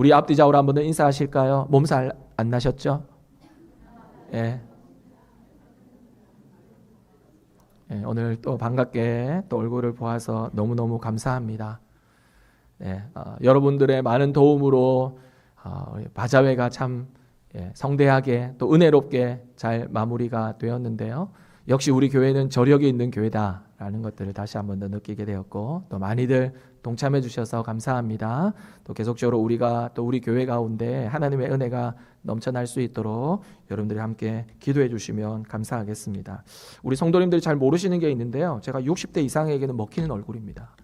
우리 앞뒤 좌우로 한 번 더 인사하실까요? 몸살 안 나셨죠? 예. 예, 오늘 또 반갑게 또 얼굴을 보아서 너무너무 감사합니다. 네, 어, 여러분들의 많은 도움으로 어, 바자회가 참 예, 성대하게 또 은혜롭게 잘 마무리가 되었는데요. 역시 우리 교회는 저력이 있는 교회다라는 것들을 다시 한 번 더 느끼게 되었고 또 많이들 동참해 주셔서 감사합니다. 또 계속적으로 우리가 또 우리 교회 가운데 하나님의 은혜가 넘쳐날 수 있도록 여러분들이 함께 기도해 주시면 감사하겠습니다. 우리 성도님들이 잘 모르시는 게 있는데요. 제가 60대 이상에게는 먹히는 얼굴입니다.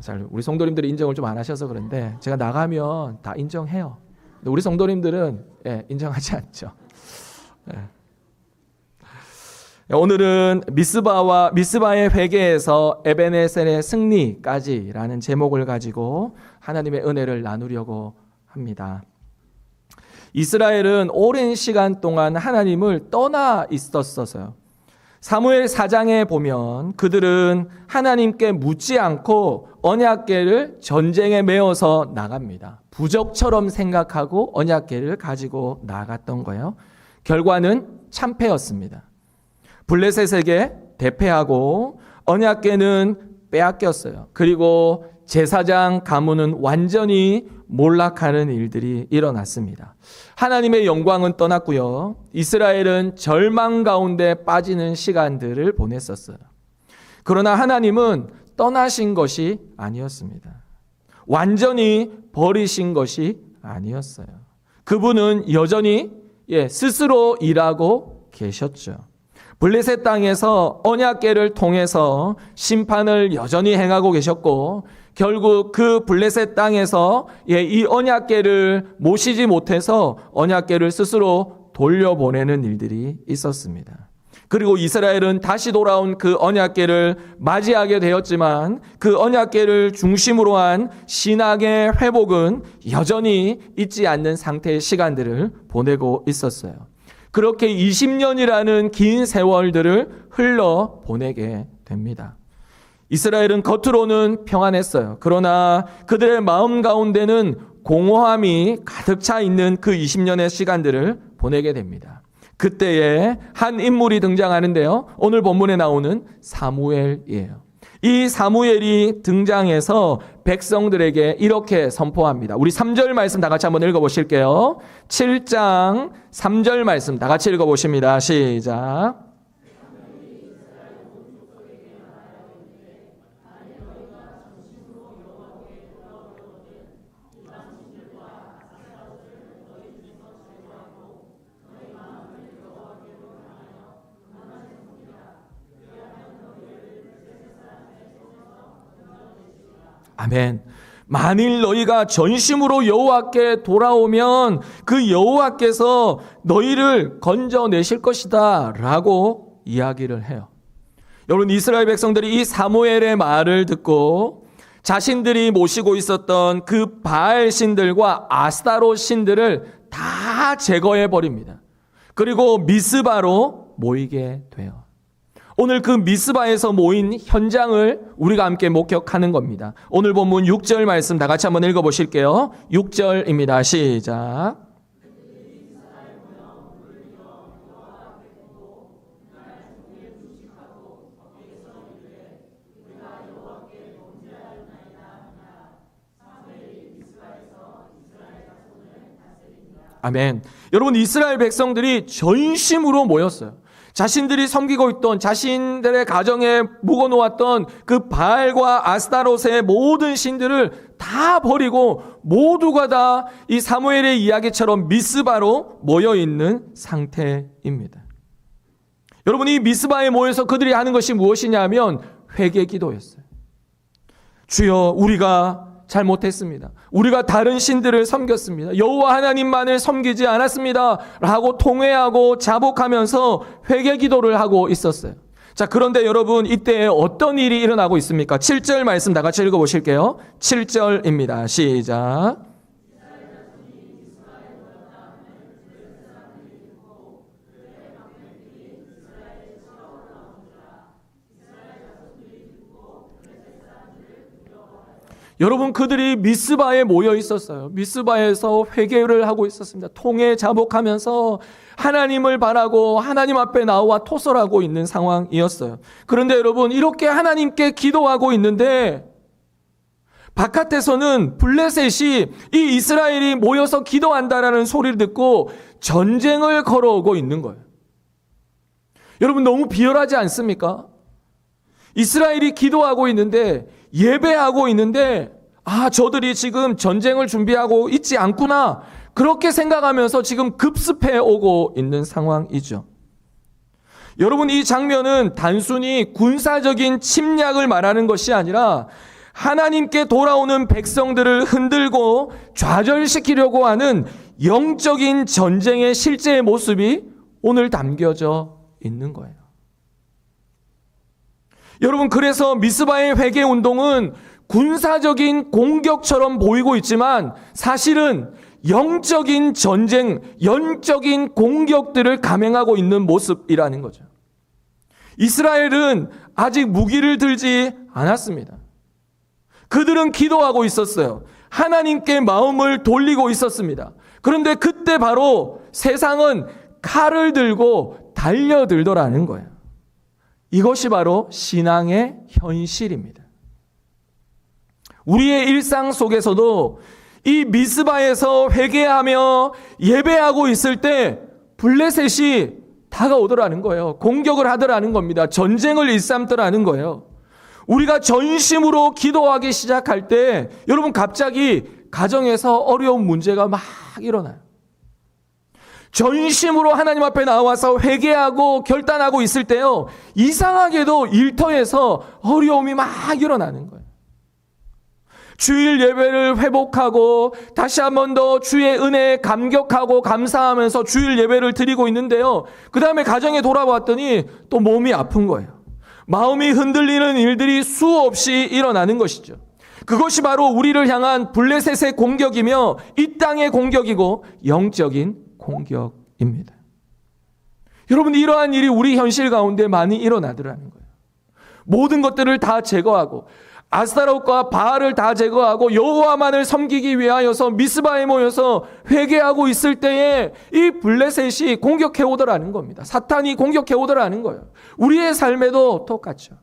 잘 우리 성도님들이 인정을 좀 안 하셔서 그런데 제가 나가면 다 인정해요. 우리 성도님들은 예, 인정하지 않죠. 예. 오늘은 미스바와 미스바의 회개에서 에베네셀의 승리까지라는 제목을 가지고 하나님의 은혜를 나누려고 합니다. 이스라엘은 오랜 시간 동안 하나님을 떠나 있었어서요. 사무엘 4장에 보면 그들은 하나님께 묻지 않고 언약궤를 전쟁에 메어서 나갑니다. 부적처럼 생각하고 언약궤를 가지고 나갔던 거예요. 결과는 참패였습니다. 블레셋에게 대패하고 언약궤는 빼앗겼어요. 그리고 제사장 가문은 완전히 몰락하는 일들이 일어났습니다. 하나님의 영광은 떠났고요. 이스라엘은 절망 가운데 빠지는 시간들을 보냈었어요. 그러나 하나님은 떠나신 것이 아니었습니다. 완전히 버리신 것이 아니었어요. 그분은 여전히 예, 스스로 일하고 계셨죠. 블레셋 땅에서 언약궤를 통해서 심판을 여전히 행하고 계셨고 결국 그 블레셋 땅에서 예, 이 언약궤를 모시지 못해서 언약궤를 스스로 돌려보내는 일들이 있었습니다. 그리고 이스라엘은 다시 돌아온 그 언약궤를 맞이하게 되었지만 그 언약궤를 중심으로 한 신학의 회복은 여전히 있지 않는 상태의 시간들을 보내고 있었어요. 그렇게 20년이라는 긴 세월들을 흘러 보내게 됩니다. 이스라엘은 겉으로는 평안했어요. 그러나 그들의 마음 가운데는 공허함이 가득 차 있는 그 20년의 시간들을 보내게 됩니다. 그때에 한 인물이 등장하는데요. 오늘 본문에 나오는 사무엘이에요. 이 사무엘이 등장해서 백성들에게 이렇게 선포합니다. 우리 3절 말씀 다 같이 한번 읽어 보실게요. 7장 3절 말씀 다 같이 읽어 보십니다. 시작. 아멘. 만일 너희가 전심으로 여호와께 돌아오면 그 여호와께서 너희를 건져내실 것이다라고 이야기를 해요. 여러분 이스라엘 백성들이 이 사무엘의 말을 듣고 자신들이 모시고 있었던 그 바알 신들과 아스타로 신들을 다 제거해 버립니다. 그리고 미스바로 모이게 돼요. 오늘 그 미스바에서 모인 현장을 우리가 함께 목격하는 겁니다. 오늘 본문 6절 말씀 다 같이 한번 읽어 보실게요. 6절입니다. 시작. 아멘. 여러분 이스라엘 백성들이 전심으로 모였어요. 자신들이 섬기고 있던 자신들의 가정에 묵어놓았던 그 바알과 아스타롯의 모든 신들을 다 버리고 모두가 다 이 사무엘의 이야기처럼 미스바로 모여 있는 상태입니다. 여러분 이 미스바에 모여서 그들이 하는 것이 무엇이냐면 회개 기도였어요. 주여 우리가 잘못했습니다. 우리가 다른 신들을 섬겼습니다. 여호와 하나님만을 섬기지 않았습니다. 라고 통회하고 자복하면서 회개 기도를 하고 있었어요. 자, 그런데 여러분 이때 어떤 일이 일어나고 있습니까? 7절 말씀 다 같이 읽어 보실게요. 7절입니다. 시작. 여러분 그들이 미스바에 모여 있었어요. 미스바에서 회개를 하고 있었습니다. 통해 자복하면서 하나님을 바라고 하나님 앞에 나와 토설하고 있는 상황이었어요. 그런데 여러분 이렇게 하나님께 기도하고 있는데 바깥에서는 블레셋이 이 이스라엘이 모여서 기도한다라는 소리를 듣고 전쟁을 걸어오고 있는 거예요. 여러분 너무 비열하지 않습니까? 이스라엘이 기도하고 있는데 예배하고 있는데 아 저들이 지금 전쟁을 준비하고 있지 않구나 그렇게 생각하면서 지금 급습해 오고 있는 상황이죠. 여러분 이 장면은 단순히 군사적인 침략을 말하는 것이 아니라 하나님께 돌아오는 백성들을 흔들고 좌절시키려고 하는 영적인 전쟁의 실제의 모습이 오늘 담겨져 있는 거예요. 여러분 그래서 미스바의 회개 운동은 군사적인 공격처럼 보이고 있지만 사실은 영적인 전쟁, 영적인 공격들을 감행하고 있는 모습이라는 거죠. 이스라엘은 아직 무기를 들지 않았습니다. 그들은 기도하고 있었어요. 하나님께 마음을 돌리고 있었습니다. 그런데 그때 바로 세상은 칼을 들고 달려들더라는 거예요. 이것이 바로 신앙의 현실입니다. 우리의 일상 속에서도 이 미스바에서 회개하며 예배하고 있을 때 블레셋이 다가오더라는 거예요. 공격을 하더라는 겁니다. 전쟁을 일삼더라는 거예요. 우리가 전심으로 기도하기 시작할 때 여러분 갑자기 가정에서 어려운 문제가 막 일어나요. 전심으로 하나님 앞에 나와서 회개하고 결단하고 있을 때요. 이상하게도 일터에서 어려움이 막 일어나는 거예요. 주일 예배를 회복하고 다시 한 번 더 주의 은혜에 감격하고 감사하면서 주일 예배를 드리고 있는데요. 그 다음에 가정에 돌아왔더니 또 몸이 아픈 거예요. 마음이 흔들리는 일들이 수없이 일어나는 것이죠. 그것이 바로 우리를 향한 블레셋의 공격이며 이 땅의 공격이고 영적인 공격입니다. 여러분 이러한 일이 우리 현실 가운데 많이 일어나더라는 거예요. 모든 것들을 다 제거하고 아스타롯과 바알을 다 제거하고 여호와만을 섬기기 위하여서 미스바에 모여서 회개하고 있을 때에 이 블레셋이 공격해 오더라는 겁니다. 사탄이 공격해 오더라는 거예요. 우리의 삶에도 똑같죠.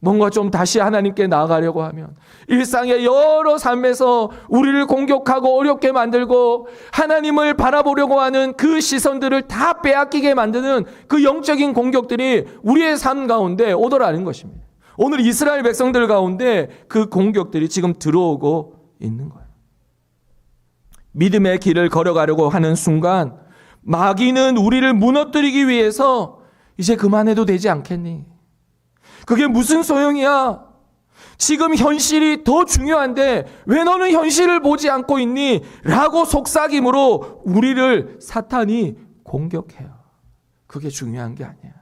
뭔가 좀 다시 하나님께 나아가려고 하면 일상의 여러 삶에서 우리를 공격하고 어렵게 만들고 하나님을 바라보려고 하는 그 시선들을 다 빼앗기게 만드는 그 영적인 공격들이 우리의 삶 가운데 오더라는 것입니다. 오늘 이스라엘 백성들 가운데 그 공격들이 지금 들어오고 있는 거예요. 믿음의 길을 걸어가려고 하는 순간 마귀는 우리를 무너뜨리기 위해서 이제 그만해도 되지 않겠니? 그게 무슨 소용이야? 지금 현실이 더 중요한데 왜 너는 현실을 보지 않고 있니? 라고 속삭임으로 우리를 사탄이 공격해요. 그게 중요한 게 아니야.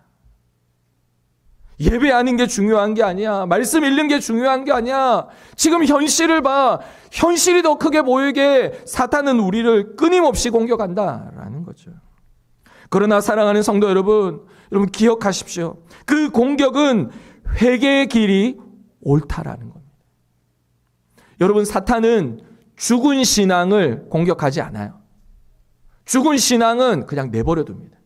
예배하는 게 중요한 게 아니야. 말씀 읽는 게 중요한 게 아니야. 지금 현실을 봐. 현실이 더 크게 보이게 사탄은 우리를 끊임없이 공격한다라는 거죠. 그러나 사랑하는 성도 여러분, 여러분 기억하십시오. 그 공격은 회개의 길이 옳다라는 겁니다. 여러분 사탄은 죽은 신앙을 공격하지 않아요. 죽은 신앙은 그냥 내버려 둡니다.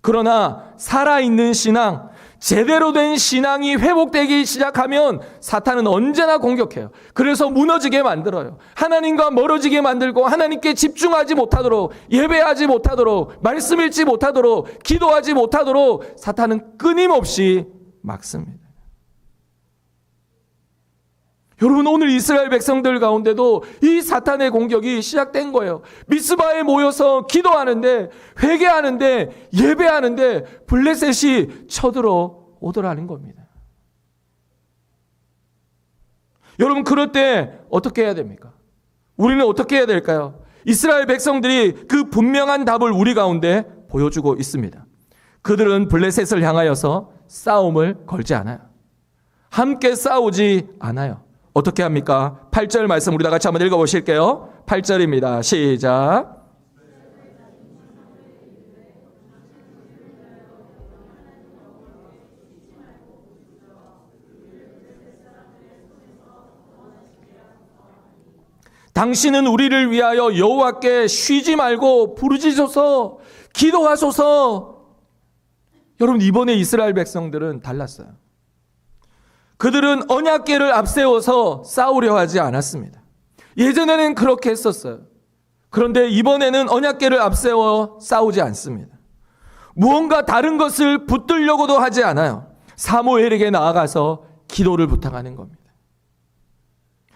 그러나 살아있는 신앙, 제대로 된 신앙이 회복되기 시작하면 사탄은 언제나 공격해요. 그래서 무너지게 만들어요. 하나님과 멀어지게 만들고 하나님께 집중하지 못하도록 예배하지 못하도록 말씀 읽지 못하도록 기도하지 못하도록 사탄은 끊임없이 막습니다. 여러분 오늘 이스라엘 백성들 가운데도 이 사탄의 공격이 시작된 거예요. 미스바에 모여서 기도하는데 회개하는데 예배하는데 블레셋이 쳐들어 오더라는 겁니다. 여러분 그럴 때 어떻게 해야 됩니까? 우리는 어떻게 해야 될까요? 이스라엘 백성들이 그 분명한 답을 우리 가운데 보여주고 있습니다. 그들은 블레셋을 향하여서 싸움을 걸지 않아요. 함께 싸우지 않아요. 어떻게 합니까? 8절 말씀 우리 다 같이 한번 읽어 보실게요. 8절입니다. 시작. 당신은 우리를 위하여 여호와께 쉬지 말고 부르짖어서 기도하소서. 여러분 이번에 이스라엘 백성들은 달랐어요. 그들은 언약궤를 앞세워서 싸우려 하지 않았습니다. 예전에는 그렇게 했었어요. 그런데 이번에는 언약궤를 앞세워 싸우지 않습니다. 무언가 다른 것을 붙들려고도 하지 않아요. 사무엘에게 나아가서 기도를 부탁하는 겁니다.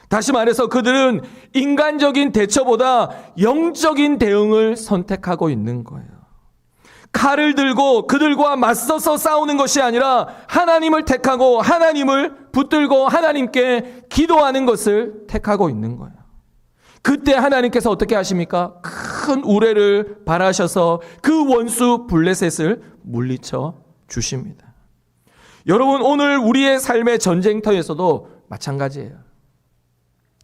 다시 말해서 그들은 인간적인 대처보다 영적인 대응을 선택하고 있는 거예요. 칼을 들고 그들과 맞서서 싸우는 것이 아니라 하나님을 택하고 하나님을 붙들고 하나님께 기도하는 것을 택하고 있는 거예요. 그때 하나님께서 어떻게 하십니까? 큰 우레를 발하셔서 그 원수 블레셋을 물리쳐 주십니다. 여러분 오늘 우리의 삶의 전쟁터에서도 마찬가지예요.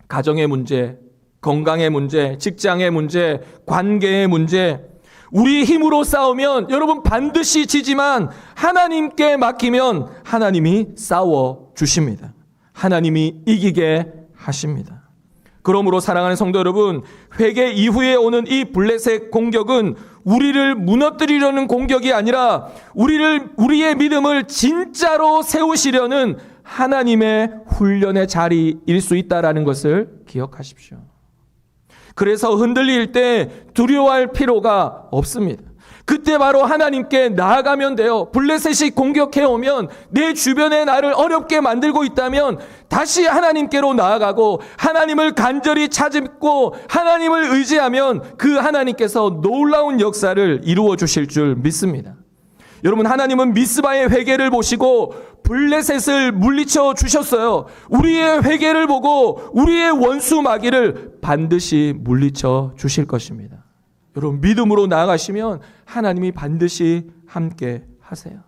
가정의 문제, 건강의 문제, 직장의 문제, 관계의 문제, 우리 힘으로 싸우면 여러분 반드시 지지만 하나님께 맡기면 하나님이 싸워 주십니다. 하나님이 이기게 하십니다. 그러므로 사랑하는 성도 여러분, 회개 이후에 오는 이 블레셋 공격은 우리를 무너뜨리려는 공격이 아니라 우리를 우리의 믿음을 진짜로 세우시려는 하나님의 훈련의 자리일 수 있다라는 것을 기억하십시오. 그래서 흔들릴 때 두려워할 필요가 없습니다. 그때 바로 하나님께 나아가면 돼요. 블레셋이 공격해 오면 내 주변에 나를 어렵게 만들고 있다면 다시 하나님께로 나아가고 하나님을 간절히 찾고 하나님을 의지하면 그 하나님께서 놀라운 역사를 이루어 주실 줄 믿습니다. 여러분 하나님은 미스바의 회개를 보시고 블레셋을 물리쳐 주셨어요. 우리의 회개를 보고 우리의 원수 마귀를 반드시 물리쳐 주실 것입니다. 여러분 믿음으로 나아가시면 하나님이 반드시 함께 하세요.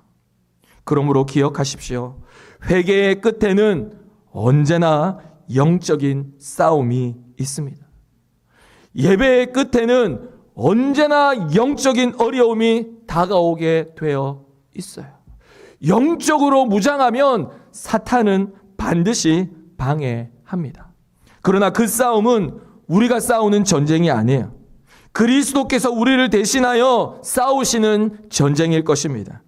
그러므로 기억하십시오. 회개의 끝에는 언제나 영적인 싸움이 있습니다. 예배의 끝에는 언제나 영적인 어려움이 다가오게 되어 있어요. 영적으로 무장하면 사탄은 반드시 방해합니다. 그러나 그 싸움은 우리가 싸우는 전쟁이 아니에요. 그리스도께서 우리를 대신하여 싸우시는 전쟁일 것입니다.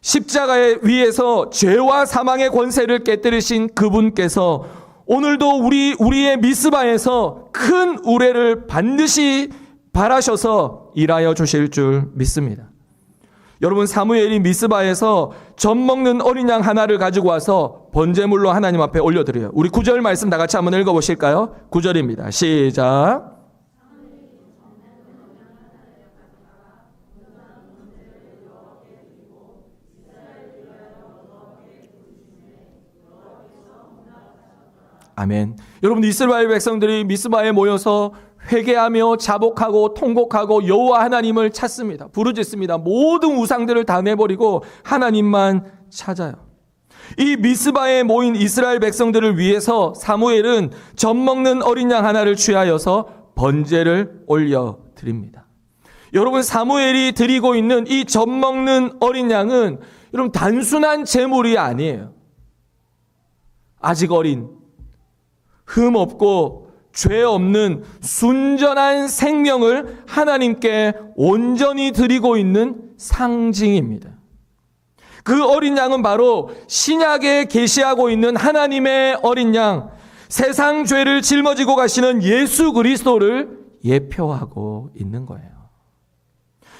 십자가에 위에서 죄와 사망의 권세를 깨뜨리신 그분께서 오늘도 우리 우리의 미스바에서 큰 우레를 반드시 바라셔서 일하여 주실 줄 믿습니다. 여러분 사무엘이 미스바에서 젖 먹는 어린 양 하나를 가지고 와서 번제물로 하나님 앞에 올려드려요. 우리 구절 말씀 다 같이 한번 읽어보실까요? 구절입니다. 시작. 아멘. 여러분 이스라엘 백성들이 미스바에 모여서 회개하며 자복하고 통곡하고 여호와 하나님을 찾습니다. 부르짖습니다. 모든 우상들을 다 내버리고 하나님만 찾아요. 이 미스바에 모인 이스라엘 백성들을 위해서 사무엘은 젖 먹는 어린 양 하나를 취하여서 번제를 올려 드립니다. 여러분 사무엘이 드리고 있는 이 젖 먹는 어린 양은 여러분 단순한 제물이 아니에요. 아직 어린 흠 없고 죄 없는 순전한 생명을 하나님께 온전히 드리고 있는 상징입니다. 그 어린 양은 바로 신약에 계시하고 있는 하나님의 어린 양, 세상 죄를 짊어지고 가시는 예수 그리스도를 예표하고 있는 거예요.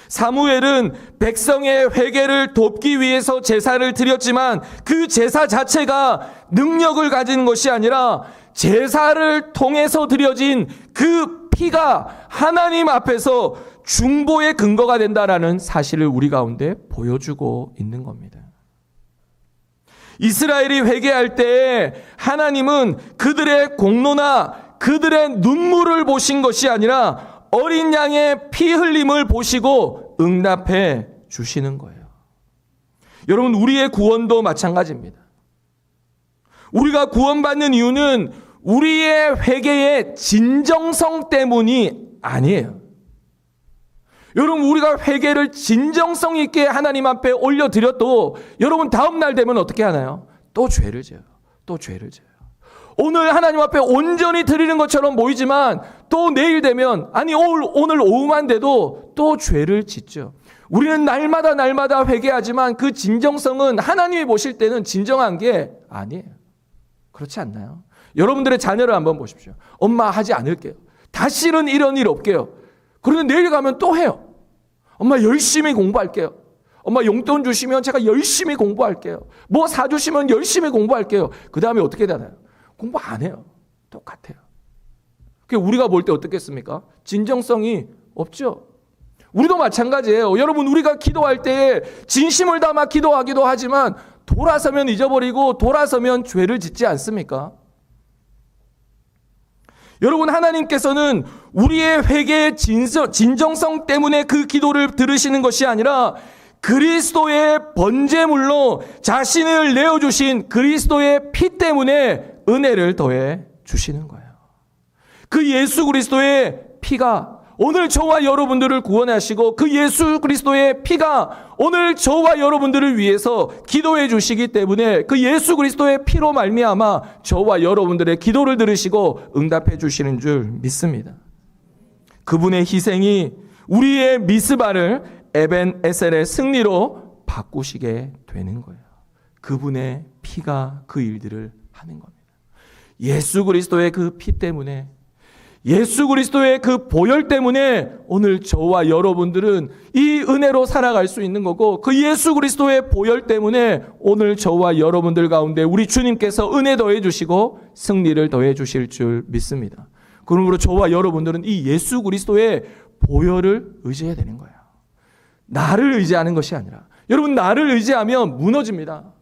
사무엘은 백성의 회개를 돕기 위해서 제사를 드렸지만 그 제사 자체가 능력을 가진 것이 아니라 제사를 통해서 드려진 그 피가 하나님 앞에서 중보의 근거가 된다라는 사실을 우리 가운데 보여주고 있는 겁니다. 이스라엘이 회개할 때 하나님은 그들의 공로나 그들의 눈물을 보신 것이 아니라 어린 양의 피 흘림을 보시고 응답해 주시는 거예요. 여러분, 우리의 구원도 마찬가지입니다. 우리가 구원받는 이유는 우리의 회개의 진정성 때문이 아니에요. 여러분 우리가 회개를 진정성 있게 하나님 앞에 올려드려도 여러분 다음 날 되면 어떻게 하나요? 또 죄를 져요. 또 죄를 져요. 오늘 하나님 앞에 온전히 드리는 것처럼 보이지만 또 내일 되면 아니 오늘, 오후만 돼도 또 죄를 짓죠. 우리는 날마다 날마다 회개하지만 그 진정성은 하나님이 보실 때는 진정한 게 아니에요. 그렇지 않나요? 여러분들의 자녀를 한번 보십시오. 엄마 하지 않을게요. 다시는 이런 일 없게요. 그런데 내일 가면 또 해요. 엄마 열심히 공부할게요. 엄마 용돈 주시면 제가 열심히 공부할게요. 뭐 사주시면 열심히 공부할게요. 그 다음에 어떻게 되나요? 공부 안 해요. 똑같아요. 그게 우리가 볼 때 어떻겠습니까? 진정성이 없죠. 우리도 마찬가지예요. 여러분, 우리가 기도할 때에 진심을 담아 기도하기도 하지만 돌아서면 잊어버리고 돌아서면 죄를 짓지 않습니까? 여러분, 하나님께서는 우리의 회개의 진서, 진정 성 때문에 그 기도를 들으시는 것이 아니라 그리스도의 번제물로 자신을 내어 주신 그리스도의 피 때문에 은혜를 더해 주시는 거예요. 그 예수 그리스도의 피가 오늘 저와 여러분들을 구원하시고 그 예수 그리스도의 피가 오늘 저와 여러분들을 위해서 기도해 주시기 때문에 그 예수 그리스도의 피로 말미암아 저와 여러분들의 기도를 들으시고 응답해 주시는 줄 믿습니다. 그분의 희생이 우리의 미스바를 에벤 에셀의 승리로 바꾸시게 되는 거예요. 그분의 피가 그 일들을 하는 겁니다. 예수 그리스도의 그 피 때문에 예수 그리스도의 그 보혈 때문에 오늘 저와 여러분들은 이 은혜로 살아갈 수 있는 거고 그 예수 그리스도의 보혈 때문에 오늘 저와 여러분들 가운데 우리 주님께서 은혜 더해 주시고 승리를 더해 주실 줄 믿습니다. 그러므로 저와 여러분들은 이 예수 그리스도의 보혈을 의지해야 되는 거예요. 나를 의지하는 것이 아니라 여러분 나를 의지하면 무너집니다.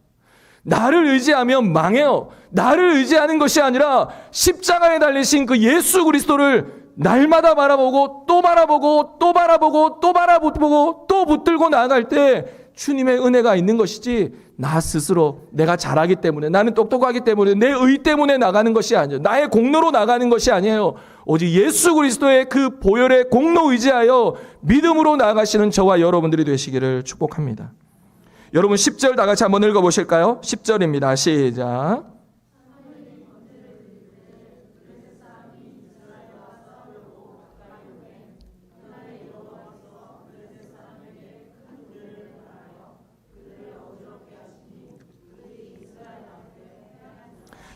나를 의지하면 망해요. 나를 의지하는 것이 아니라 십자가에 달리신 그 예수 그리스도를 날마다 바라보고 또 바라보고 또 바라보고 또 바라보고 또 붙들고 나아갈 때 주님의 은혜가 있는 것이지 나 스스로 내가 잘하기 때문에 나는 똑똑하기 때문에 내 의 때문에 나가는 것이 아니에요. 나의 공로로 나가는 것이 아니에요. 오직 예수 그리스도의 그 보혈의 공로 의지하여 믿음으로 나아가시는 저와 여러분들이 되시기를 축복합니다. 여러분 10절 다 같이 한번 읽어 보실까요? 10절입니다. 시작.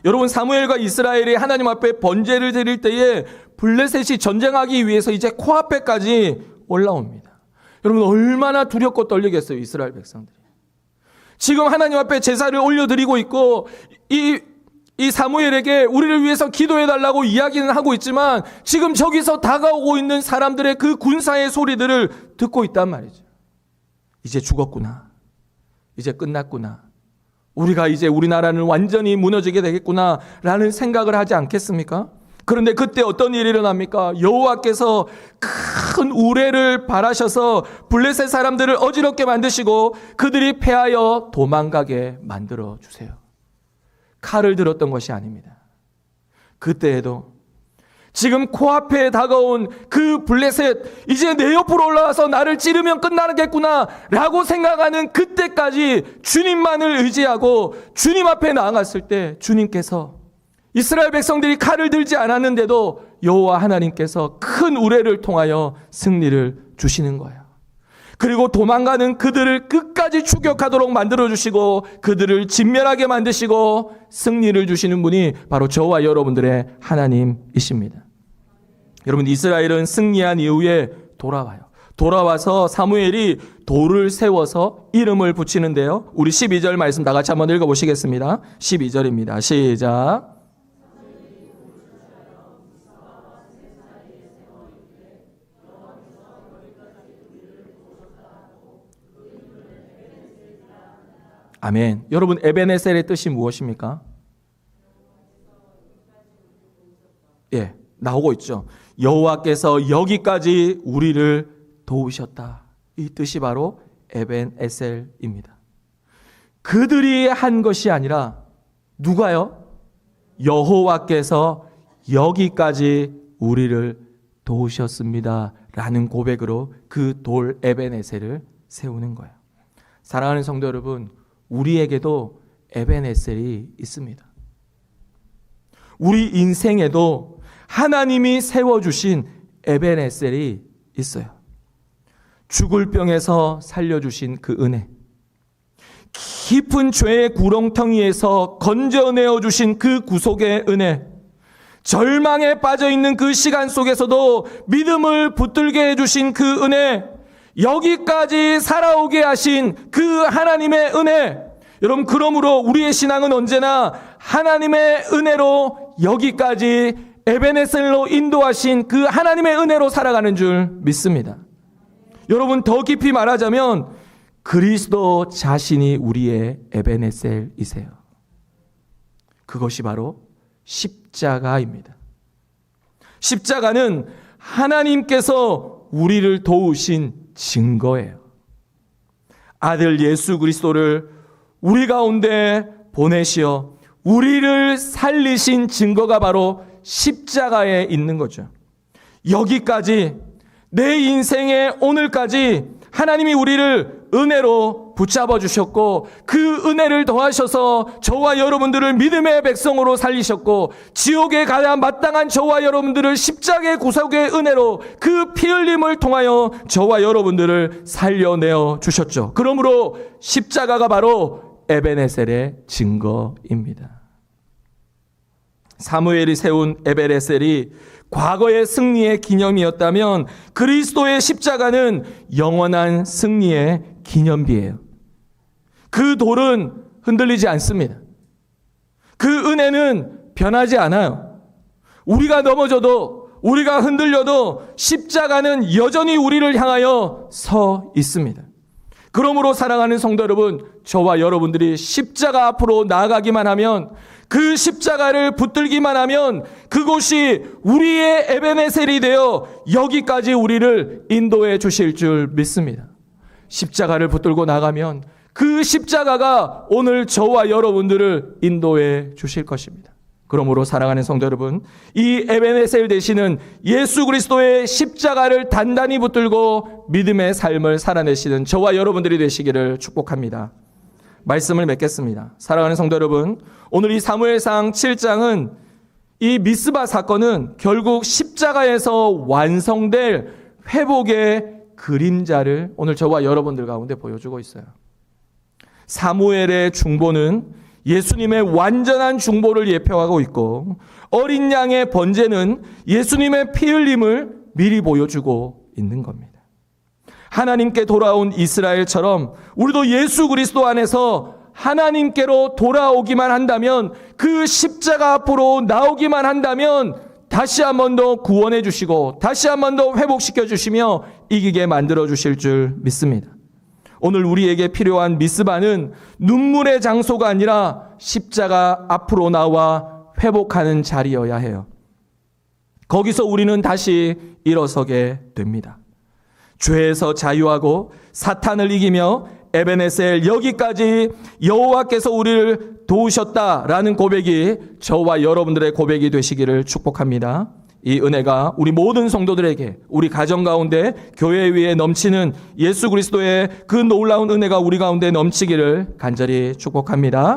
여러분 사무엘과 이스라엘이 하나님 앞에 번제를 드릴 때에 블레셋이 전쟁하기 위해서 이제 코앞에까지 올라옵니다. 여러분 얼마나 두렵고 떨리겠어요 이스라엘 백성들이. 지금 하나님 앞에 제사를 올려드리고 있고 이, 이 사무엘에게 우리를 위해서 기도해달라고 이야기는 하고 있지만 지금 저기서 다가오고 있는 사람들의 그 군사의 소리들을 듣고 있단 말이죠. 이제 죽었구나. 이제 끝났구나. 우리가 이제 우리나라는 완전히 무너지게 되겠구나 라는 생각을 하지 않겠습니까? 그런데 그때 어떤 일이 일어납니까? 여호와께서 큰 우레를 발하셔서 블레셋 사람들을 어지럽게 만드시고 그들이 패하여 도망가게 만들어 주세요. 칼을 들었던 것이 아닙니다. 그때에도 지금 코앞에 다가온 그 블레셋 이제 내 옆으로 올라와서 나를 찌르면 끝나겠구나 라고 생각하는 그때까지 주님만을 의지하고 주님 앞에 나아갔을 때 주님께서 이스라엘 백성들이 칼을 들지 않았는데도 여호와 하나님께서 큰 우레를 통하여 승리를 주시는 거예요. 그리고 도망가는 그들을 끝까지 추격하도록 만들어 주시고 그들을 진멸하게 만드시고 승리를 주시는 분이 바로 저와 여러분들의 하나님이십니다. 여러분 이스라엘은 승리한 이후에 돌아와요. 돌아와서 사무엘이 돌을 세워서 이름을 붙이는데요. 우리 12절 말씀 다 같이 한번 읽어 보시겠습니다. 12절입니다. 시작. 아멘. 여러분 에베네셀의 뜻이 무엇입니까? 예, 나오고 있죠. 여호와께서 여기까지 우리를 도우셨다. 이 뜻이 바로 에벤에셀입니다. 그들이 한 것이 아니라 누가요? 여호와께서 여기까지 우리를 도우셨습니다. 라는 고백으로 그 돌 에벤에셀을 세우는 거예요. 사랑하는 성도 여러분, 우리에게도 에벤에셀이 있습니다. 우리 인생에도 하나님이 세워주신 에베네셀이 있어요. 죽을 병에서 살려주신 그 은혜. 깊은 죄의 구렁텅이에서 건져내어 주신 그 구속의 은혜. 절망에 빠져 있는 그 시간 속에서도 믿음을 붙들게 해주신 그 은혜. 여기까지 살아오게 하신 그 하나님의 은혜. 여러분, 그러므로 우리의 신앙은 언제나 하나님의 은혜로 여기까지 에베네셀로 인도하신 그 하나님의 은혜로 살아가는 줄 믿습니다. 여러분, 더 깊이 말하자면 그리스도 자신이 우리의 에베네셀이세요. 그것이 바로 십자가입니다. 십자가는 하나님께서 우리를 도우신 증거예요. 아들 예수 그리스도를 우리 가운데 보내시어 우리를 살리신 증거가 바로 십자가에 있는 거죠. 여기까지 내 인생의 오늘까지 하나님이 우리를 은혜로 붙잡아 주셨고 그 은혜를 더하셔서 저와 여러분들을 믿음의 백성으로 살리셨고 지옥에 가야 마땅한 저와 여러분들을 십자가의 구속의 은혜로 그 피 흘림을 통하여 저와 여러분들을 살려내어 주셨죠. 그러므로 십자가가 바로 에베네셀의 증거입니다. 사무엘이 세운 에베레셀이 과거의 승리의 기념이었다면 그리스도의 십자가는 영원한 승리의 기념비예요. 그 돌은 흔들리지 않습니다. 그 은혜는 변하지 않아요. 우리가 넘어져도 우리가 흔들려도 십자가는 여전히 우리를 향하여 서 있습니다. 그러므로 사랑하는 성도 여러분, 저와 여러분들이 십자가 앞으로 나아가기만 하면 그 십자가를 붙들기만 하면 그곳이 우리의 에베네셀이 되어 여기까지 우리를 인도해 주실 줄 믿습니다. 십자가를 붙들고 나가면 그 십자가가 오늘 저와 여러분들을 인도해 주실 것입니다. 그러므로 사랑하는 성도 여러분, 이 에베네셀 되시는 예수 그리스도의 십자가를 단단히 붙들고 믿음의 삶을 살아내시는 저와 여러분들이 되시기를 축복합니다. 말씀을 맺겠습니다. 사랑하는 성도 여러분, 오늘 이 사무엘상 7장은 이 미스바 사건은 결국 십자가에서 완성될 회복의 그림자를 오늘 저와 여러분들 가운데 보여주고 있어요. 사무엘의 중보는 예수님의 완전한 중보를 예표하고 있고 어린 양의 번제는 예수님의 피 흘림을 미리 보여주고 있는 겁니다. 하나님께 돌아온 이스라엘처럼 우리도 예수 그리스도 안에서 하나님께로 돌아오기만 한다면 그 십자가 앞으로 나오기만 한다면 다시 한 번 더 구원해 주시고 다시 한 번 더 회복시켜 주시며 이기게 만들어 주실 줄 믿습니다. 오늘 우리에게 필요한 미스바는 눈물의 장소가 아니라 십자가 앞으로 나와 회복하는 자리여야 해요. 거기서 우리는 다시 일어서게 됩니다. 죄에서 자유하고 사탄을 이기며 에베네셀 여기까지 여호와께서 우리를 도우셨다라는 고백이 저와 여러분들의 고백이 되시기를 축복합니다. 이 은혜가 우리 모든 성도들에게 우리 가정 가운데 교회 위에 넘치는 예수 그리스도의 그 놀라운 은혜가 우리 가운데 넘치기를 간절히 축복합니다.